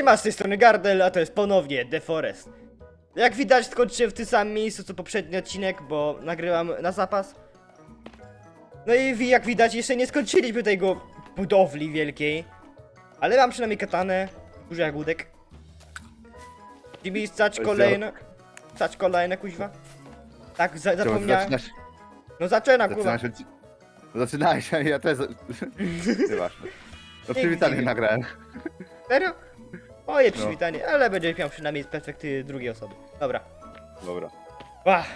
Siema, z tej strony Gardel, a to jest ponownie The Forest. Jak widać, skończyłem w tym samym miejscu co poprzedni odcinek, bo nagrywam na zapas. No i jak widać, jeszcze nie skończyliśmy tego budowli wielkiej. Ale mam przynajmniej katanę, duży jagódek. Gibi, stać kolejne. Stać kolejne, kuźwa. Tak, za zapomniałem. Zaczynasz, No zaczyna, kurwa. zaczynasz, a ja też... Nieważne. No przywitanie nagrałem. Serio? Moje No. przywitanie, ale będzie miał przynajmniej z perspektywy drugiej osoby. Dobra. Dobra. Ach,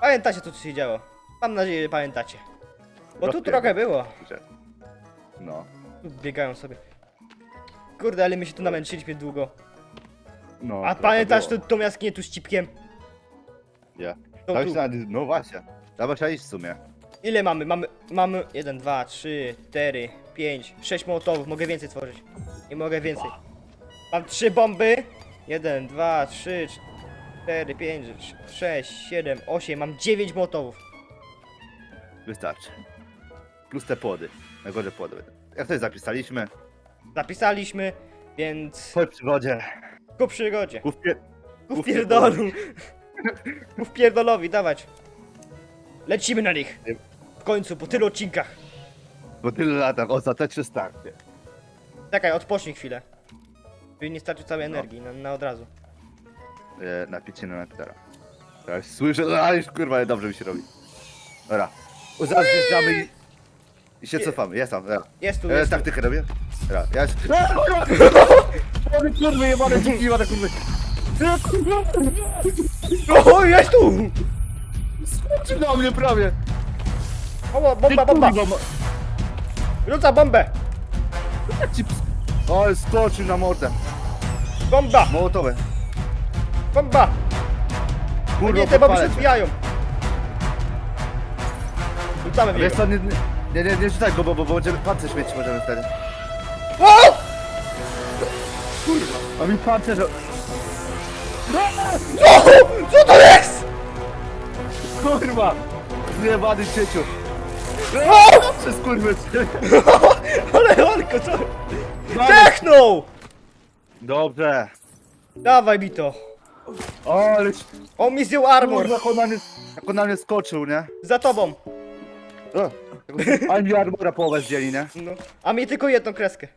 pamiętacie co tu się działo? Mam nadzieję, że pamiętacie. Bo tu trochę było. No. Tu biegają sobie. Kurde, ale my się tu namęczyliśmy długo. no A trochę pamiętasz było. tu, tą jaskinię tu z cipkiem? Ja. To Tam tu. się nawet- No właśnie. Trzeba iść w sumie. Ile mamy? Mamy, mamy 1, 2, 3, 4, 5, 6 mołotowów. Mogę więcej tworzyć. Nie mogę więcej. Mam 3 bomby. 1, 2, 3, 4, 5, 6, 7, 8. Mam 9 mołotowów. Wystarczy. Plus te płody. Najgorzej płody. będą. Jak to zapisaliśmy? Zapisaliśmy, więc Po przygodzie. ku przygodzie. Ku wpie... Ku Uf, pierdolu. Ku pierdolowi, dawać. Lecimy na nich. W końcu, po tylu odcinkach. Po tylu latach ostateczny starcie. Czekaj, odpocznij chwilę. By nie starczy całej No. energii, na, na od razu. E, napicie na Neptera. Teraz słyszę, a już kurwa dobrze mi się robi. Dobra. Zajeżdżamy i... I się cofamy. Jest tam, dobra. Jest tu, jest tu. taktykę robię? Dobra, ja jest... A, kurwa! Kurwy, kurwy, jebane dziki, jebane kurwy! O, jest tu! Skoczył na mnie prawie! O, bomba, bomba! kurwa, Rzuca bombę! jak ci O, skoczył na mordę. Bomba! Mołotowe. Bomba! Kurwa, nie, te bomby się podpalę cię. odbijają! Rzucamy w Wiesz niego. co, nie, nie, nie, nie rzucaj go, bo, bo będziemy pancerz mieć możemy wtedy. O! A mi pancerz... O! Co to jest? Kurwa! Zjebany cieciu! O! Przez kurwy! Ale Olko, co? Technął! Dobrze! Dawaj mi to. O, ale... On mi zdjął armor. Kurwa, jak on na mnie, jak on na mnie skoczył, nie? Za tobą. O, a mi armora połowę zdjęli, nie? No. A mi tylko jedną kreskę.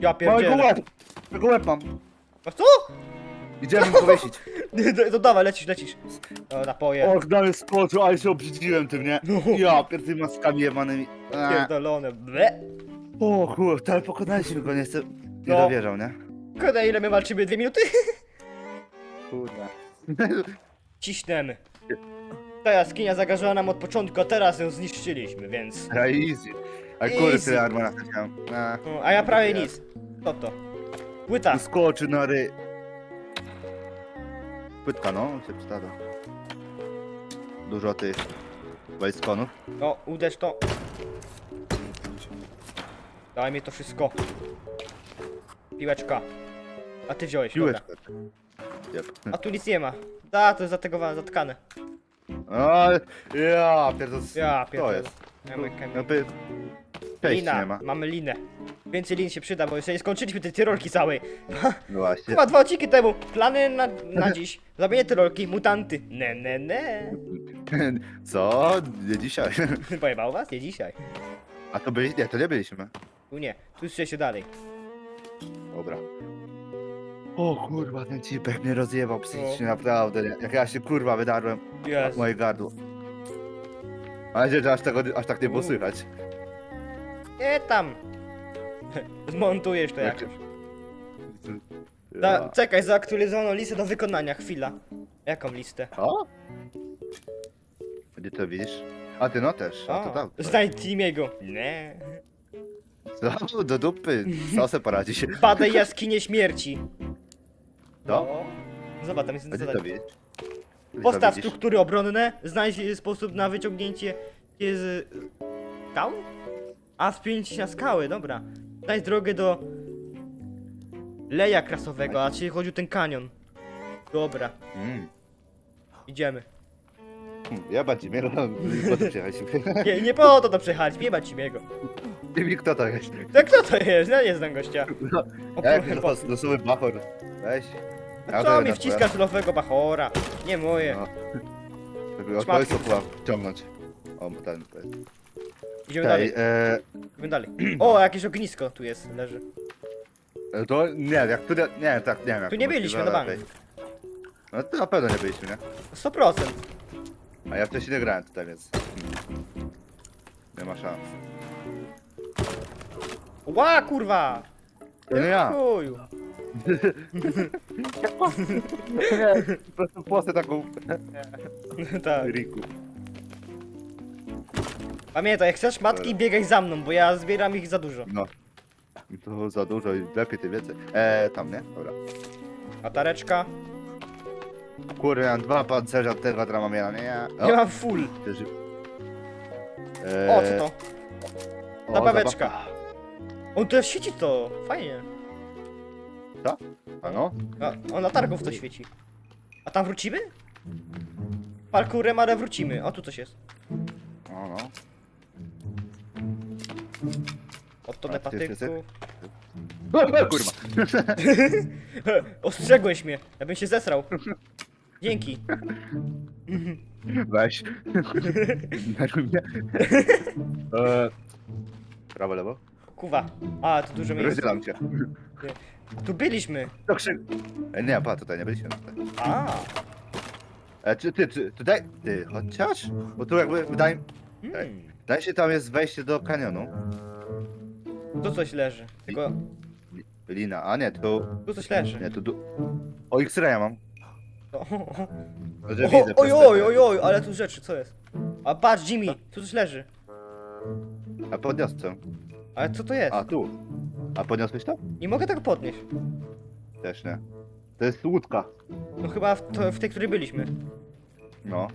Ja Małego pierdzielę. łeb! Mam. A co? Idziemy mu powiesić. To, to dawaj, lecisz, lecisz. O, napoje. O, na mnie skoczył, ale się obrzydziłem tym, nie? No. Ja, pierdolę maskami jebanymi. Pierdolone. Ble. O kurwa, ale pokonaliśmy go, nie chcę... Nie No. dowierzał, nie? Kurde, ile my walczymy? Dwie minuty? Kurwa. Ciśniemy. Ta jaskinia zagrażała nam od początku, a teraz ją zniszczyliśmy, więc... Ja easy. Ale kurde, Easy. tyle armora chciałem. A, No, a ja prawie nic. Co to? Płyta. Skoczy na ry... Płytka, no, się przyda. Dużo tych... Wojskonów. No, uderz to. Daj mi to wszystko. Piłeczka. A ty wziąłeś, dobra. Piłeczkę. Jep. A tu nic nie ma. Da, to jest zategowane, zatkane. O, ja, pierdolę. Ja To pierdolę. jest. Jakby... Przejść Lina, nie ma. mamy linę. Więcej lin się przyda, bo jeszcze nie skończyliśmy tej tyrolki całej. No właśnie. Chyba dwa odcinki temu. Plany na, na dziś. Zabienie tyrolki, mutanty. Ne, ne, ne. Co? Nie dzisiaj. Pojebało was? Nie dzisiaj. A to byli... Nie, to nie byliśmy. Tu nie, tu jeszcze się dalej. Dobra. O kurwa, ten cipek mnie rozjebał psychicznie, naprawdę. Nie? Jak ja się kurwa wydarłem Jest. moje gardło. Mam nadzieję, że aż, tego, aż tak nie było słychać. Nie tam. Zmontujesz to Jak- jakoś. Da, czekaj, zaaktualizowano listę do wykonania. Chwila. Jaką listę? O? Gdzie to widzisz? A ty no też. A to tam. Znajdź imiego. Nie. Co? Do dupy. Co se poradzi się? Badaj jaskinie śmierci. No. Zobacz, tam jest gdzie to zadanie. Gdzie to Postaw widzisz? struktury obronne. Znajdź sposób na wyciągnięcie się z skał? A, wspięć się na skały, dobra. Znajdź drogę do leja krasowego, a czyli chodzi o ten kanion. Dobra, Mm. idziemy. Hmm, Ja bardziej mnie, no, po to przyjechaliśmy. Nie, nie po to to przejechać, nie ci jego. Nie wiem kto to jest. Tak kto to jest? Ja nie znam gościa. O, Jak po- los, losowy bachor. Weź. Ja Co to mi wciskasz lowego bachora? Nie moje. No. Odpowiedź chyba ciągnąć. O, ten. Idziemy Tej, dalej, e, idziemy dalej. O, jakieś ognisko tu jest, leży. e, to nie, jak tu, nie, nie, tak, nie wiem. jak Tu to nie byliśmy, ale na bank. okej. No to na pewno nie byliśmy, nie? 100%. A ja wcześniej nie grałem tutaj, więc... Nie ma szans. Ła, kurwa! To nie ja. Chuju. Po prostu płosę taką... tak. Riku. Pamiętaj, jak chcesz matki, biegaj za mną, bo ja zbieram ich za dużo. No. To za dużo i lepiej, ty więcej. Eee, tam, nie? Dobra. Latareczka. Kurde, mam dwa pancerza, tego teraz mam nie? Ja. Ja mam full. Też- O, Eee, co to? o, Zabaweczka. zabawa. On to świeci to, fajnie. A no? A, on latarką w to świeci. A tam wrócimy? Parkurem, ale wrócimy. O, tu coś jest. O, no. Od to A, ty jest patyku. Kurwa. Ostrzegłeś mnie, ja bym się zesrał. Dzięki. Weź. Naruj mnie. Eee, prawo, lewo? Kuwa. A, tu dużo miejsca. Rozdzielam cię. Tu byliśmy. To krzyk. E, nie, pa, tutaj nie byliśmy. Tutaj. A. E, czy ty, czy, tutaj? Ty, chociaż? Bo tu jakby, wydaje, Hmm. wydaje się tam jest wejście do kanionu. Tu coś leży. Tylko Li- Lina, a nie, tu, tu coś leży. nie, tu, du... O, X-raya mam. O, Że o, widzę oj, oj, te- oj, oj, ale tu rzeczy, co jest? A patrz, Jimmy, tu coś leży. A podniosłem. Ale co to jest? A, tu. A podniosłeś to? Nie mogę tego podnieść. Też nie. To jest łódka. No chyba w, to, w tej, której byliśmy. No.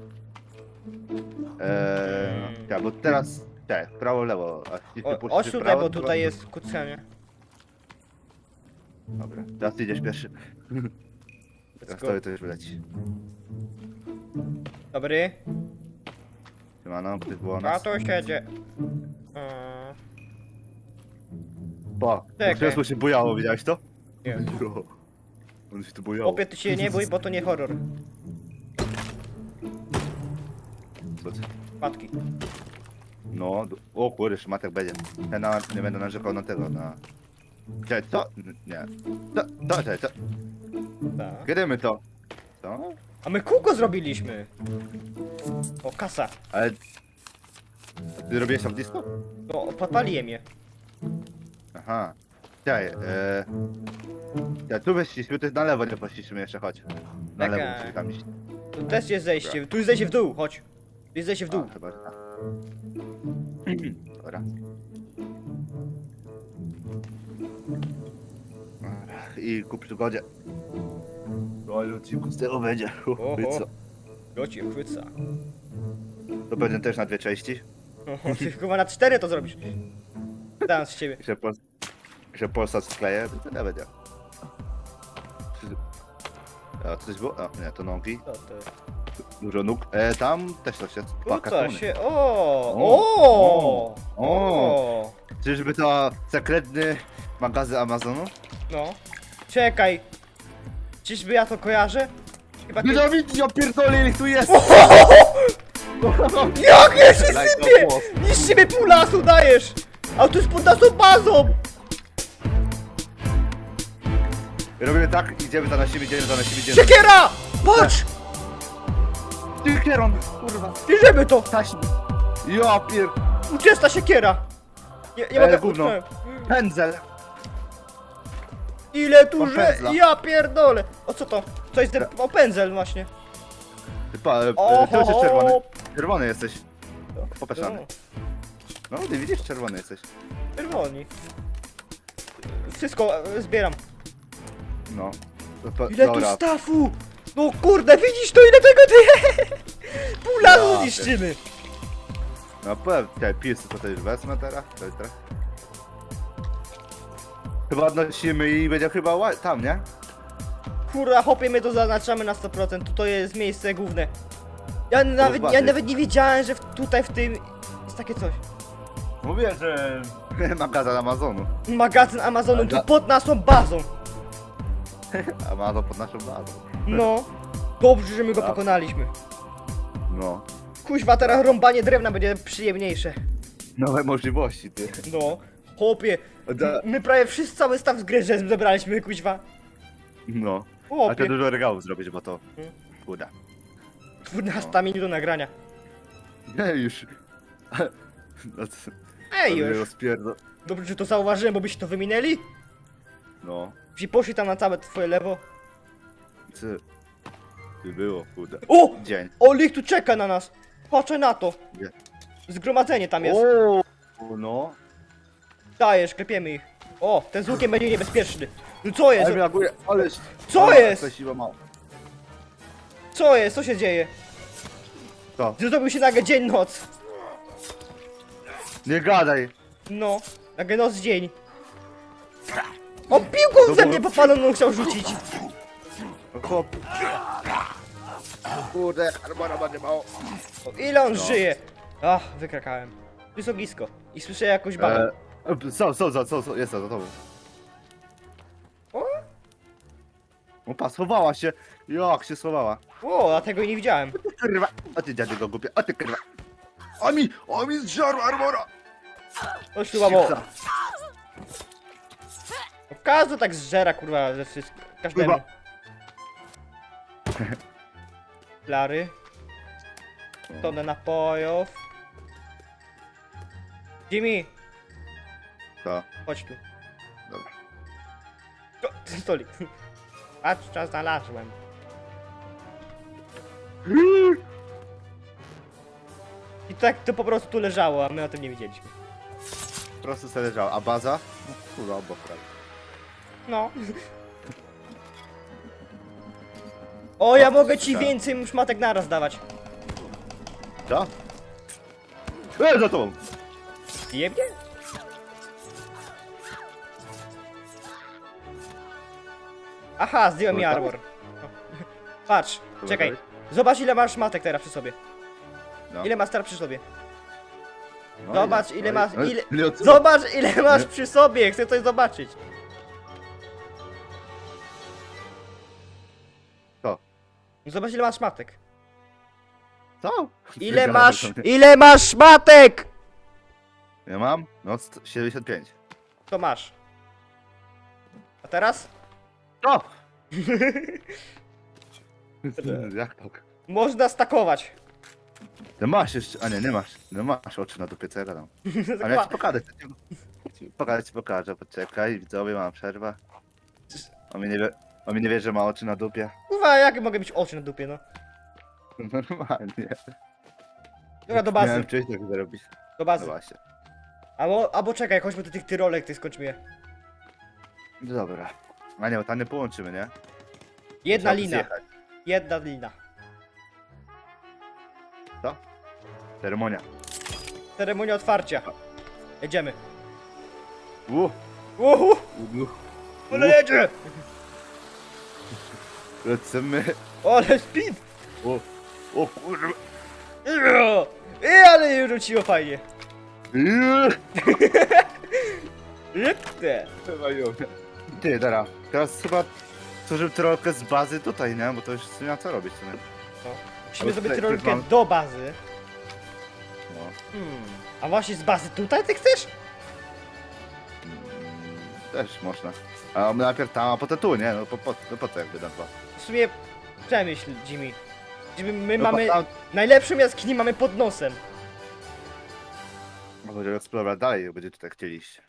Eee, tak, bo teraz, tak, prawo, lewo. A jeśli O, puścisz tutaj, prawo, bo to- tutaj jest kucanie. Dobra, teraz idziesz pierwszy. Teraz go. tobie to już wyleci. Dobry. Siemano, ktoś było A nas. to siedzie. Po, Czekaj. krzesło się bujało, widziałeś to? Nie. Jo. On się tu bujało. Chłopie, ty się nie bój, bo to nie horror. Co ty? Matki. No, o kurde, szmatek będzie. Ja na, nie będę narzekał na tego, na... Czekaj, co? Nie. Co? Co? Czekaj, co? Tak. To? Co? A my kółko zrobiliśmy. O, kasa. Ale... Ty robiłeś tam disco? No, podpaliłem je. Aha. Czekaj, e... Ja tu weszliśmy, to jest na lewo nie poszliśmy jeszcze, chodź. Na Czekaj. lewo musimy tam iść. Tu też jest zejście. Tu jest zejście w dół, chodź. Tu jest zejście w dół. A, chyba, że tak. Dobra. I ku przygodzie. Oj, odcinku z tego będzie. Oho. Co? Gocie, chwyca. To będzie też na dwie części. O, Ty chyba na cztery to zrobisz. Dam z ciebie. Że, pol... że Polsat skleje, to nie będzie. A to coś było? A, nie, to nogi. Co to jest? Dużo nóg. E, tam też coś jest. Rzuca się. O! O! O! O! O! Czyżby to sekretny magazyn Amazonu? No. Czekaj. Czyżby ja to kojarzę? Chyba kiedy... Nienawidzę, ja pierdolę, ile tu jest! Jak ja się sypie! a boss. Niszczymy pół lasu, dajesz! A tu jest pod naszą bazą! Robimy tak, idziemy za naszymi, idziemy za naszymi, idziemy. Siekiera! Patrz! Ty kieron, kurwa. Bierzemy to! Taśmy. Ja pier... Uciesta siekiera! Nie, nie E, mogę... gówno. Pędzel. Ile tu Mam że... pędzla. Ja pierdolę! O co to? Jest ten... O pędzel właśnie. Ty pa, e, O, e, ty jesteś czerwony. Czerwony jesteś. Popatrzamy. No, ty widzisz, czerwony jesteś. Czerwoni. Wszystko e, zbieram. No. To, to, Ile tu stafu! No kurde, widzisz to ile tego ty... Pół lasu Ja niszczymy! No te pisy to też wezmę teraz. To jest teraz. Chyba odnosimy i będzie chyba ła- tam, nie? Kurwa, hopie, my to zaznaczamy na 100%, to, to jest miejsce główne. Ja nawet, ja nawet nie wiedziałem, że w, tutaj w tym jest takie coś. Mówię, że magazyn Amazonu. Magazyn Amazonu tu pod naszą bazą. Amazon pod naszą bazą. No. Dobrze, że my go pokonaliśmy. No. Kuźwa, teraz rąbanie drewna będzie przyjemniejsze. Nowe możliwości, ty. No. Chłopie, Da- my prawie wszyscy cały staw z gry zebraliśmy, kuźwa. No. A to Chłopie, dużo regałów zrobić, bo to... Hmm. Uda. 12 minut do nagrania. Nie, już. No, co- Ej to mnie już. rozpierdo- Dobrze, że to zauważyłem, bo byście to wyminęli. No. Jeśli poszli tam na całe twoje lewo. Co? By było, kurde. O! Dzień. Olich tu czeka na nas. Patrzę na to. Gdzie? Zgromadzenie tam jest. O, no. Dajesz, klepiemy ich. O, ten z łukiem będzie niebezpieczny. No co jest? Ale reaguje, ale... Co ale jest? to siła ma. Co jest? Co się dzieje? Co? Zrobił się nagle dzień noc. Nie gadaj. No, nagle noc dzień. O, piłką ze mnie popaloną chciał rzucić. No chłop. Kurde, arbora będzie mało. O, ile on No. żyje? Ach, wykrakałem. Tu jest ognisko. I słyszę jakąś babę. E, co, co, co, co, co, jest za tobą. O? Opa, schowała się. Jak się schowała. O, a tego nie widziałem. Kurwa. A ty dziady go głupie, a ty kurwa. O mi, o mi zżarł arbora. Chodź tu, babo. Chipsa. Każdy tak zżera, kurwa, ze wszystkim. Każdemu. Kurwa. Flary. Tonę napojów. Jimmy, To, chodź tu. dobra. O, ten stolik. Patrz, co znalazłem. I tak to po prostu tu leżało, a my o tym nie wiedzieliśmy. Po prostu sobie leżał. A baza? No, kurwa, obok prawie. No. O, ja mogę ci słyszałem. więcej szmatek naraz dawać. Co? E, za tobą. Jebie? Aha, zdjąłem mi Dobra. armor. No. Patrz, czekaj. Zobacz ile masz matek teraz przy sobie. No. Ile masz teraz przy sobie? No, Zobacz, ile- no, masz- no, ile- Zobacz ile masz przy sobie, chcę coś zobaczyć. Co? Zobacz ile masz matek. Co? Ile masz, ile masz matek? Ja mam? No, st- 75. To masz. A teraz? O! Jak tak? Można stakować. No masz jeszcze, a nie, nie masz. No masz oczy na dupie, co ja gadam. Ale ja ci pokażę. ci- Pokażę ci pokażę, poczekaj, widzowie, mam przerwę. On mi nie wie, on mi nie wie, że ma oczy na dupie. Kurwa, jakie mogę mieć oczy na dupie, no. Normalnie. Dobra, do bazy, Miałem wcześniej tak zrobić. do No bazy. właśnie. Albo, albo czekaj, chodźmy do tych tyrolek, ty skończmy je. Dobra. A nie, bo nie połączymy, nie? Jedna Trzeba lina, zjechać. jedna lina. Co? Ceremonia. Ceremonia otwarcia. Jedziemy. U, Uhu, ale jedzie! Lecimy. Ale speed! O, o kurwa. Io! I ale je rzuciło fajnie. Eee. Ty, dobra. Teraz chyba tworzymy trochę z bazy tutaj, nie? Bo to już nie ma co robić. Nie? Musimy Ale zrobić tutaj- tyrolkę tutaj mam- do bazy. No. Hmm. A właśnie z bazy tutaj ty chcesz? Mm, Też można. A najpierw tam, a potem tu, nie? No po, po, no po co jakby na dwa? W sumie przemyśl, Jimmy. Żeby my No, mamy... po- Tam, Najlepszą jaskini mamy pod nosem. no, będziemy eksplorować dalej, jak będziecie tak chcieliście.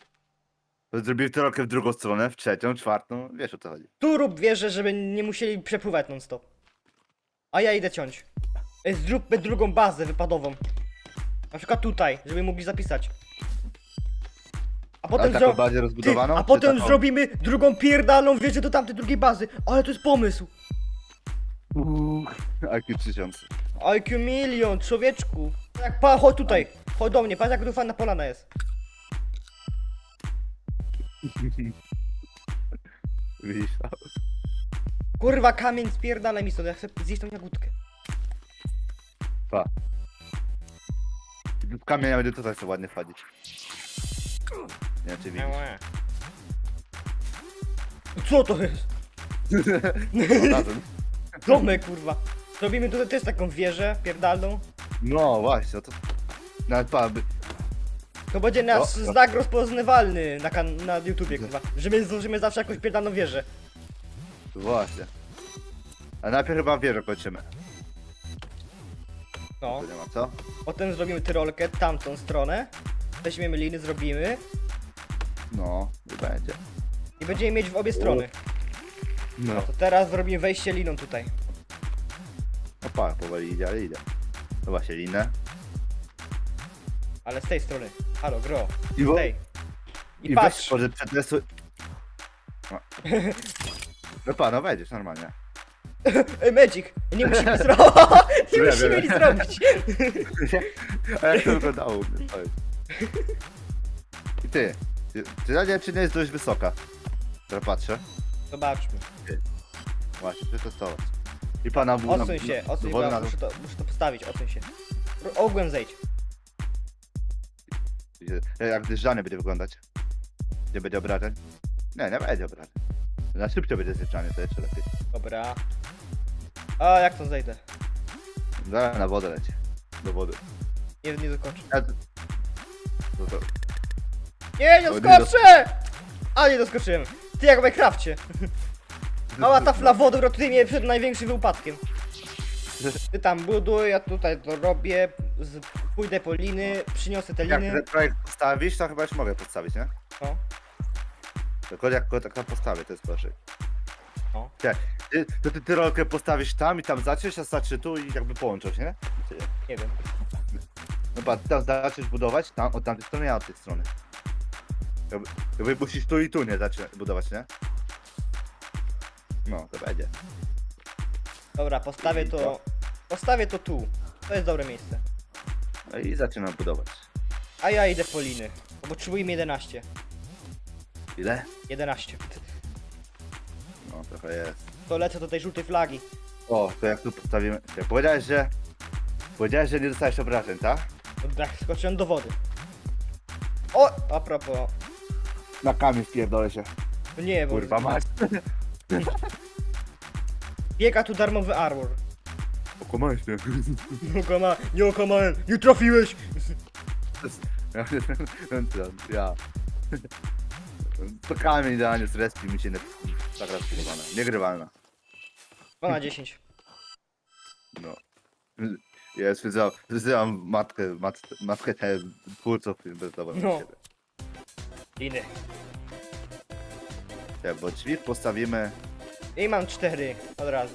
To Zrobimy trochę w drugą stronę, w trzecią, czwartą, wiesz o co chodzi. Tu rób wieżę, żeby nie musieli przepływać non stop. A ja idę ciąć. Ej, Zróbmy drugą bazę wypadową. Na przykład tutaj, żeby mogli zapisać. A potem, taką zro... bardziej Ty, rozbudowaną? a czy potem taką- zrobimy drugą pierdalną wieżę do tamtej drugiej bazy. Ale to jest pomysł. Uuu, IQ 3000. IQ milion, człowieczku. Jak pa, chodź tutaj. Chodź do mnie, patrz jak tu fajna polana jest. Widzisz to? Kurwa, kamień spierdala mi stąd, ja chcę zjeść tą jagódkę. Pa. W kamienia będzie tutaj sobie ładnie wchodzić. Nie wiem, czy widzisz. Co to jest? Razem. Domek, kurwa. Zrobimy tutaj też taką wieżę pierdalną. No właśnie, to... Nawet pa, by... To będzie nasz O, o. znak rozpoznawalny na, kan- na YouTubie, kurwa. Że my zdążymy zawsze jakąś pierdalną wieżę. Właśnie. A najpierw chyba wieżę kończymy. No. To nie ma co? Potem zrobimy tyrolkę tamtą stronę. Weźmiemy liny, zrobimy. No, i będzie. I będziemy mieć w obie strony. No. To teraz zrobimy wejście liną tutaj. No pa, powoli idzie, ale idzie. To właśnie linę. Ale z tej strony. Halo, gro. I, Z wo- tej. I, i patrz. weź może przedesu... No. no pa, no wejdziesz normalnie. Ej, Magic! Nie musimy zrobić. Nie Wiem, musimy wiem. nic zrobić. A jak to wyglądało u mnie? Powiedz. I ty, ty, ty na czy nie jest dość wysoka? Teraz patrzę. Zobaczmy. Właśnie, przetestować. I pana był Odsuń się, odsuń, bo ja muszę to, muszę to postawić, odsuń się. R- Ogółem zejdź. Jak zjeżdżany będzie wyglądać. Gdzie będzie obrażeń? Nie, nie będzie obrażeń. Na szybciej będzie zjeżdżany, to jeszcze lepiej. Dobra. A jak to zejdę? Zaraz na wodę leci. Do wody. Nie, nie dokończę. Ja... No to... Nie, nie nie doskoczę! A nie doskoczyłem. Ty jak w Minecrafcie. Mała tafla wody ratuje mnie przed największym upadkiem. Ty tam buduj, ja tutaj to robię. Z, pójdę po liny, przyniosę te Jak liny. ten projekt postawisz, to chyba już mogę postawić, nie? No. Tylko jak go tak tam postawię, to jest gorzej. No. Nie, ty, to ty tyrolkę postawisz tam i tam zaczniesz, a znaczy tu i jakby połączysz, nie? Nie wiem. No patrz, tam zaczniesz budować, tam, od tamtej strony, a od tej strony. Jakby, jakby musisz tu i tu nie zacząć budować, nie? No, to będzie. Dobra, postawię to. Postawię to tu. To jest dobre miejsce. No i zaczynam budować. A ja idę po liny. Bo potrzebujemy 11. Ile? 11. No, trochę jest. To lecę do tej żółtej flagi. O, to jak tu postawimy... Ja powiedziałeś, że... Powiedziałeś, że nie dostałeś obrażeń, tak? Tak, skoczyłem do wody. O! A propos. Na kamień wpierdolę się. To nie, bo Kurwa mać. biega tu darmowy armor. Okłamałeś mnie. Nie okłamałem, nie okłamałem, nie trafiłeś! Ja. ja. To kamień idealnie z respi mi się nie... Tak raz budowane. Niegrywalna. 2 na 10. No. Ja stwierdzam, stwierdzam matkę, mat, matkę te twórców bezdowowych No. no. siebie. Liny. Ja, bo drzwi postawimy... I mam 4 od razu.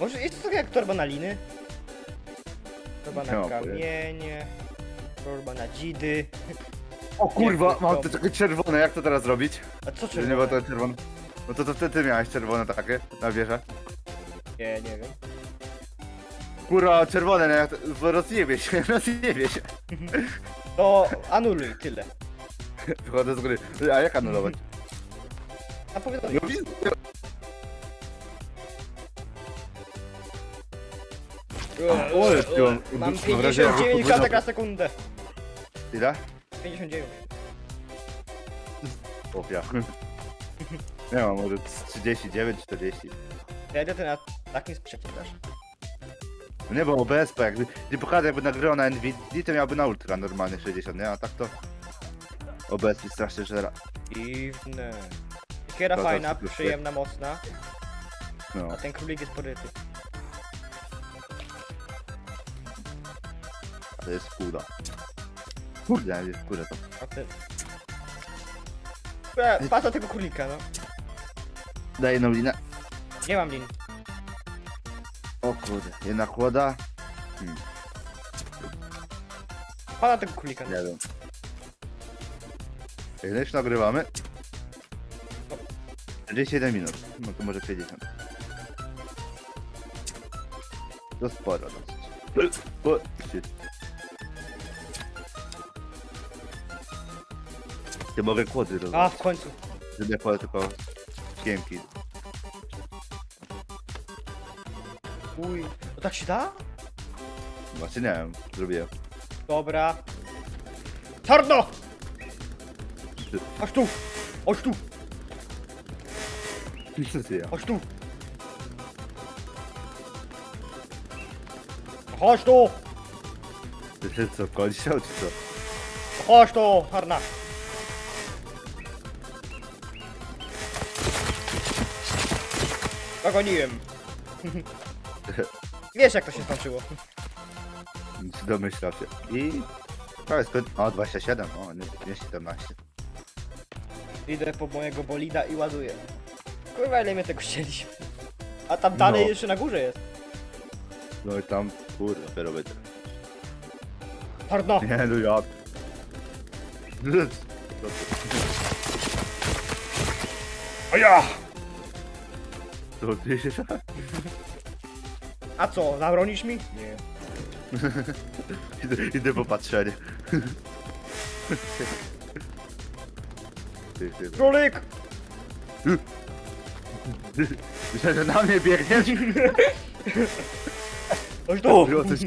Może jest to tak jak torba na liny? Torba na mam kamienie. Torba na dzidy. O kurwa, mam te takie czerwone, jak to teraz robić? A co Że nie było czerwone? to czerwone. No to, to wtedy miałeś czerwone takie na wieżę. Nie, nie wiem. Kurwa, czerwone, no jak to, rozjebie się, rozjebie się. To anuluj, tyle. Wychodzę z gry. A jak anulować? A. No widzę. O, jest tu. Mam wrażenie, że 59 to klatek na sekundę. Ile? 59. O ja. Nie mam, może z 39, 40. Ja idę ty na takim sprzeciw dasz. No nie, bo OBS, bo jakby, nie pokazał jakby nagrywał na NVIDIA, to miałby na ultra normalnie 60, nie? A tak to... OBS mi strasznie żera. Dziwne. Kiera To- fajna, super. przyjemna, mocna, No. a ten królik jest poryty. To jest kula. Kurde, jest kurde to. A ty... E, Pasa tego królika, no. Daj jedną linę. Nie mam lin. O kurde, jedna kłoda. Hmm, Pana tego królika, no. nie wiem. Jak już nagrywamy. 41 minut. No to może 50. To sporo dosyć. O, Ty mogę kłody A, rozwiązać. w końcu. Nie kłody, tylko kiemki. Uj. To tak się da? Właśnie nie wiem, zrobiłem. Dobra. Czarno! Chodź tu! Chodź tu! Co ty ja? Chodź tu! Chodź tu! Ty się co, koń chciał, czy co? Chodź tu, Harna! Dogoniłem. Wiesz jak to się skończyło. Nic domyślał się. I... To jest. O, 27, o, nie, nie 17. Idę po mojego bolida i ładuję. Kurwa ile mnie tego chcieliśmy. A tam dalej No. jeszcze na górze jest. No i tam, kurde, dopiero będzie. Harno! Nie, no ja... A ja! To ty się... A co, zabronisz mi? Nie. Idę, idę po patrzenie. Ty, ty. Królik! Myślę, że na mnie biegniesz? Chodź tu! Było coś...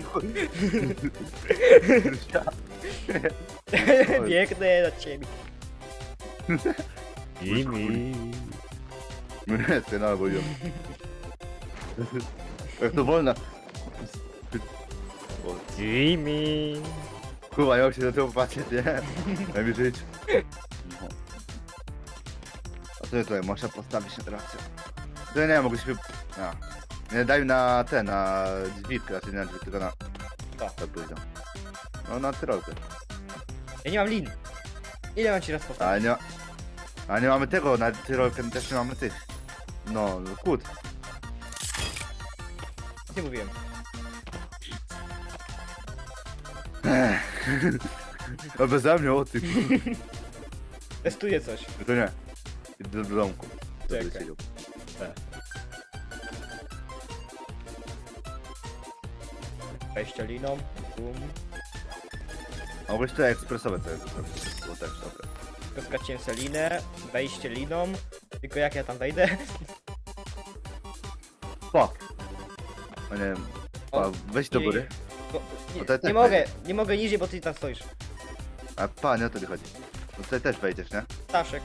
Biegnę na ciebie. Jimmy. Ty no, bo ją. Jak to wolno. O, Jimmy. Kurwa, ja się do tego patrzę, nie? Daj mi żyć. No. A to jest tutaj, można postawić na trasę. To nie się... A. Nie, daj na ten, na dźwigkę, znaczy nie na tylko na... Co? Tak powiedział. No na tyrolkę. Ja nie mam lin. Ile mam ci raz powtarzać? Ale nie ma... Ale nie mamy tego, na tyrolkę też nie mamy tych. No, no kłód. Nie mówiłem. No beze mnie, o ty. Testuję coś. To nie. Idę do domku. Czekaj. Będę siedział. Wejście liną. Bum. A mogłeś to ekspresowe to jest. Było też dobre. Rozkaciłem se linę. Wejście liną. Tylko jak ja tam wejdę? Fuck. A nie wiem. O, weź do góry. No, nie, No nie tak mogę, nie mogę niżej, bo ty tam stoisz. A pa, nie o to mi chodzi. No tutaj też wejdziesz, nie? Staszek.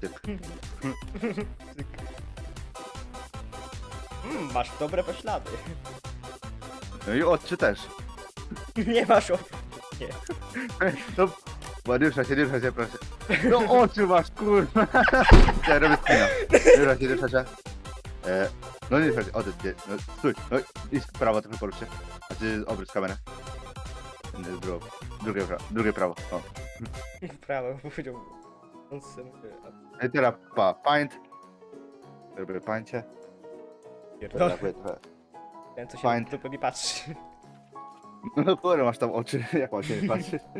Tyk. Mm, masz dobre poślady. No i oczy też. nie masz o... No, Mariusza się, nie rusza się, proszę. No oczy masz, kurwa. Ja robię spina. Nie rusza się, nie rusza się. E, no nie się, odejdź, nie. No, stój, no idź w prawo, trochę porusz się. Znaczy obróć kamerę. Nie, Drugą. Drugie prawo, drugie prawo. O. Prawo, powiedział. On sam... I teraz pa, paint. Robię pańcie. Pierdolę. Trochę. Ten co się Fajnie. tylko mi patrzy. No kurwa, masz tam oczy, jak mam się nie patrzeć.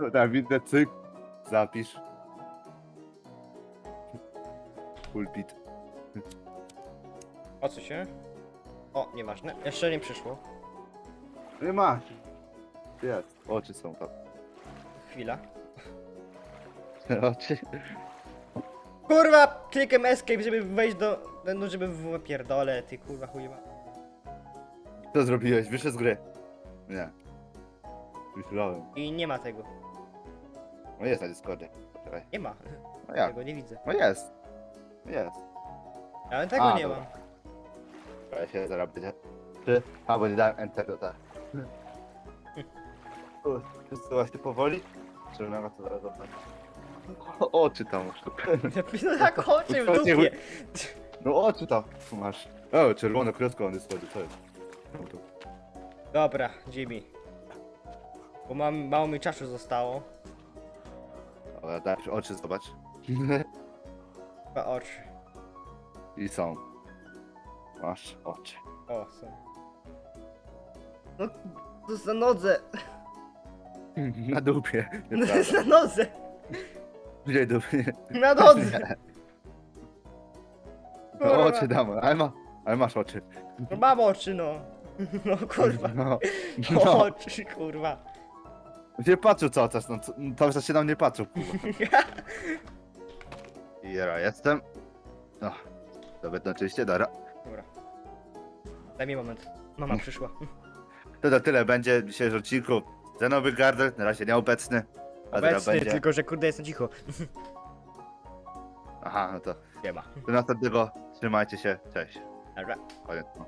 No tak, widzę, cyk. Zapisz. Pulpit. O co się? O, nieważne. Jeszcze nie przyszło. Nie masz. Jest. Oczy są tam. Chwila. Oczy. Kurwa! Klikiem escape, żeby wejść do... No, żeby w pierdolę, ty kurwa chuj ma. Co zrobiłeś? Wyszedł z gry. Nie. Myślałem. I nie ma tego. No jest na Discordzie. Nie ma. No jak? Tego nie widzę. No jest. Jest. Ale tego A, nie dobra. mam. Ale się będzie. Czy? A, bo nie dałem enter do tak. Wszyscy właśnie powoli? Czy na to zaraz zobaczyć? Oczy tam masz. No tak oczy w dupie. No oczy tam masz. O, czerwona kreska on jest co jest? No Dobra, Jimmy. Bo mam, mało mi czasu zostało. Ale daj oczy zobacz. Dwa oczy. I są. Masz oczy. O, są. No, to na nodze. Na dupie. Nieprawda. na nodze. Gdzie dupie? Na nodze. No oczy dam, ale, ma, ale masz oczy. No mam oczy, no. No kurwa. No. No. no. Oczy, kurwa. Nie patrzą cały czas, no co- cały czas się na mnie patrzą, kurwa. Ja jestem. No. To będę oczywiście, dobra. Dobra. Daj mi moment. Mama przyszła. To to tyle będzie w dzisiejszym odcinku. Zenowy Gardel, na razie nieobecny. A teraz Obecny, będzie. tylko że kurde jestem cicho. Aha, no to Nie ma. do następnego. Trzymajcie się. Cześć. Dobra. Koniec. No.